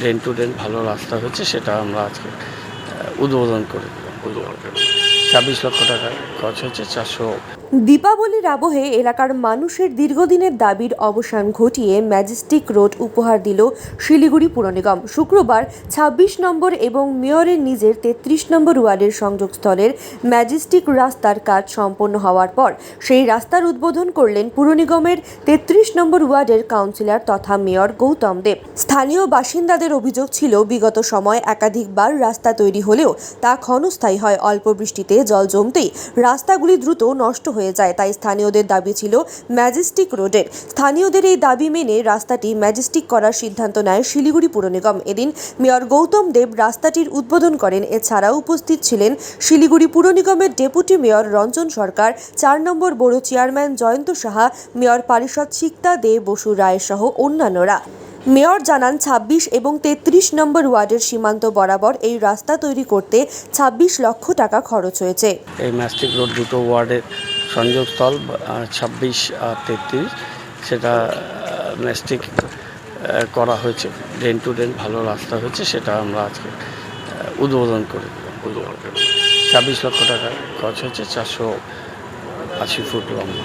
Drain two drain ভালো রাস্তা হয়েছে সেটা আমরা আজকে উদ্বোধন করে দিলাম। ছাব্বিশ লক্ষ টাকা খরচ হয়েছে চারশো। দীপাবলির আবহে এলাকার মানুষের দীর্ঘদিনের দাবির অবসান ঘটিয়ে ম্যাজেস্টিক রোড উপহার দিল শিলিগুড়ি পুর নিগম। শুক্রবার ২৬ নম্বর এবং মেয়রের নিজের তেত্রিশ নম্বর ওয়ার্ডের সংযোগস্থলের ম্যাজেস্টিক রাস্তার কাজ সম্পন্ন হওয়ার পর সেই রাস্তার উদ্বোধন করলেন পুর নিগমের তেত্রিশ নম্বর ওয়ার্ডের কাউন্সিলর তথা মেয়র গৌতম দেব। স্থানীয় বাসিন্দাদের অভিযোগ ছিল, বিগত সময় একাধিকবার রাস্তা তৈরি হলেও তা ক্ষণস্থায়ী হয়, অল্প বৃষ্টিতে জল জমতেই রাস্তাগুলি দ্রুত নষ্ট হয়ে যায়। তাই স্থানীয়দের দাবি ছিল ম্যাজেস্টিক রোডের। স্থানীয়দের এই দাবি মেনে রাস্তাটি ম্যাজেস্টিক করার সিদ্ধান্ত নেয় শিলিগুড়ি পুর নিগম। এদিন মেয়র গৌতম দেব রাস্তাটির উদ্বোধন করেন। এছাড়াও উপস্থিত ছিলেন শিলিগুড়ি পুর নিগমের ডেপুটি মেয়র রঞ্জন সরকার, চার নম্বর বড় চেয়ারম্যান জয়ন্ত সাহা, মেয়র পারিষদ সিক্তা দে বসু রায় সহ অন্যান্যরা। মেয়র জানান ২৬ এবং তেত্রিশ নম্বর ওয়ার্ডের সীমান্ত বরাবর এই রাস্তা তৈরি করতে ২৬ লক্ষ টাকা খরচ হয়েছে। এই ম্যাস্টিক রোড দুটো ওয়ার্ডের সংযোগস্থল ছাব্বিশ আর তেত্রিশ। সেটা ম্যাস্টিক করা হয়েছে। ড্রেন টু ড্রেন ভালো রাস্তা হয়েছে, সেটা আমরা আজকে উদ্বোধন করে দিলাম। ছাব্বিশ লক্ষ টাকা খরচ হয়েছে, চারশো আশি ফুট লম্বা।